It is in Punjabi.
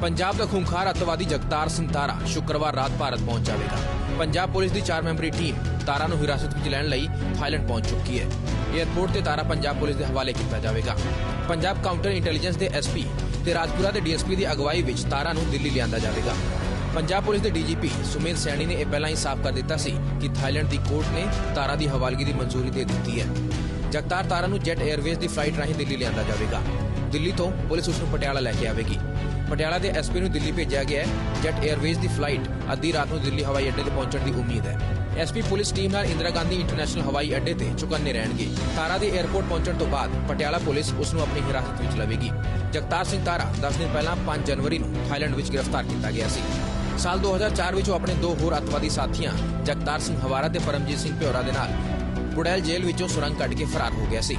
ਪੰਜਾਬ ਦਾ ਖੁੰਖਾਰ ਅੱਤਵਾਦੀ ਜਗਤਾਰ ਸਿੰਘ ਤਾਰਾ ਸ਼ੁੱਕਰਵਾਰ ਰਾਤ ਭਾਰਤ ਪਹੁੰਚ ਜਾਵੇਗਾ। ਪੰਜਾਬ ਪੁਲਿਸ ਦੀ 4 ਮੈਂਬਰੀ ਟੀਮ ਤਾਰਾ ਨੂੰ ਹਿਰਾਸਤ ਵਿੱਚ ਲੈਣ ਲਈ ਥਾਈਲੈਂਡ ਪਹੁੰਚ ਚੁੱਕੀ ਹੈ। ਏਅਰਪੋਰਟ ਤੇ ਤਾਰਾ ਪੰਜਾਬ ਪੁਲਿਸ ਦੇ ਹਵਾਲੇ ਕੀਤਾ ਜਾਵੇਗਾ। ਪੰਜਾਬ ਕਾਊਂਟਰ ਇੰਟੈਲੀਜੈਂਸ ਦੇ ਐਸਪੀ ਤੇ ਰਾਜਪੁਰਾ ਦੇ ਡੀਐਸਪੀ ਦੀ ਅਗਵਾਈ ਵਿੱਚ ਤਾਰਾ ਨੂੰ ਦਿੱਲੀ ਲਿਆਂਦਾ ਜਾਵੇਗਾ। ਪੰਜਾਬ ਪੁਲਿਸ ਦੇ ਡੀਜੀਪੀ ਸੁਮੇਧ ਸੈਣੀ ਨੇ ਇਹ ਪਹਿਲਾਂ ਹੀ ਸਾਫ਼ ਕਰ ਦਿੱਤਾ ਸੀ ਕਿ ਥਾਈਲੈਂਡ ਦੀ ਕੋਰਟ ਨੇ ਤਾਰਾ ਦੀ ਹਵਾਲਗੀ ਦੀ ਮਨਜ਼ੂਰੀ ਦੇ ਦਿੱਤੀ ਹੈ। ਜਗਤਾਰ ਤਾਰਾ ਨੂੰ ਜੈਟ 에ਅਰਵੇਜ਼ ਦੀ ਫਲਾਈਟ ਰਾਹੀਂ ਦਿੱਲੀ ਲਿਆਂਦਾ ਜਾਵੇਗਾ। ਦਿੱਲੀ ਤੋਂ ਪੁਲਿਸ ਉਸ ਨੂੰ ਪਟਿਆਲਾ ਲੈ ਕੇ ਆਵੇਗੀ। ਪਟਿਆਲਾ ਦੇ ਐਸਪੀ ਨੂੰ ਦਿੱਲੀ ਭੇਜਿਆ ਗਿਆ ਹੈ। ਜੈਟ 에ਅਰਵੇਜ਼ ਦੀ ਫਲਾਈਟ ਅੱਧੀ ਰਾਤ ਨੂੰ ਦਿੱਲੀ ਹਵਾਈ ਅੱਡੇ ਤੇ ਪਹੁੰਚਣ ਦੀ ਉਮੀਦ ਹੈ। ਐਸਪੀ ਪੁਲਿਸ ਟੀਮ ਨਾਲ ਇੰਦਰਾ ਗਾਂਧੀ ਇੰਟਰਨੈਸ਼ਨਲ ਹਵਾਈ ਅੱਡੇ ਤੇ ਚੁਕੰਨੇ ਰਹਿਣਗੇ। ਤਾਰਾ ਦੇ 에ਅਰਪੋਰਟ ਪਹੁੰਚਣ ਤੋਂ ਬਾਅਦ ਪਟਿਆਲਾ ਪੁਲਿਸ ਉਸ ਨੂੰ ਆਪਣੀ ਹਿਰਾਸਤ ਵਿੱਚ ਲਵੇਗੀ। ਜਗਤਾਰ ਸਿੰਘ ਤਾਰਾ 10 ਦਿਨ ਪਹਿਲਾਂ 5 ਜਨਵਰੀ ਨੂੰ ਥਾਈਲੈਂਡ ਵਿੱਚ ਗ੍ਰਿਫਤਾਰ ਕੀਤਾ ਗਿਆ ਸੀ। ਸਾਲ 2004 ਵਿੱਚ ਉਹ ਆਪਣੇ ਦੋ ਹੋਰ ਅੱਤਵਾਦੀ ਸਾਥੀਆਂ, ਜਗਤਾਰ ਸਿੰਘ ਹਵਾਰਾ ਤੇ ਪਰਮਜੀਤ ਸਿੰਘ ਭਿਓਰਾ ਦੇ ਨਾਲ ਬੁੜੈਲ ਜੇਲ੍ਹ ਵਿੱਚੋਂ ਸੁਰੰਗ ਕੱਢ ਕੇ ਫਰਾਰ ਹੋ ਗਿਆ ਸੀ।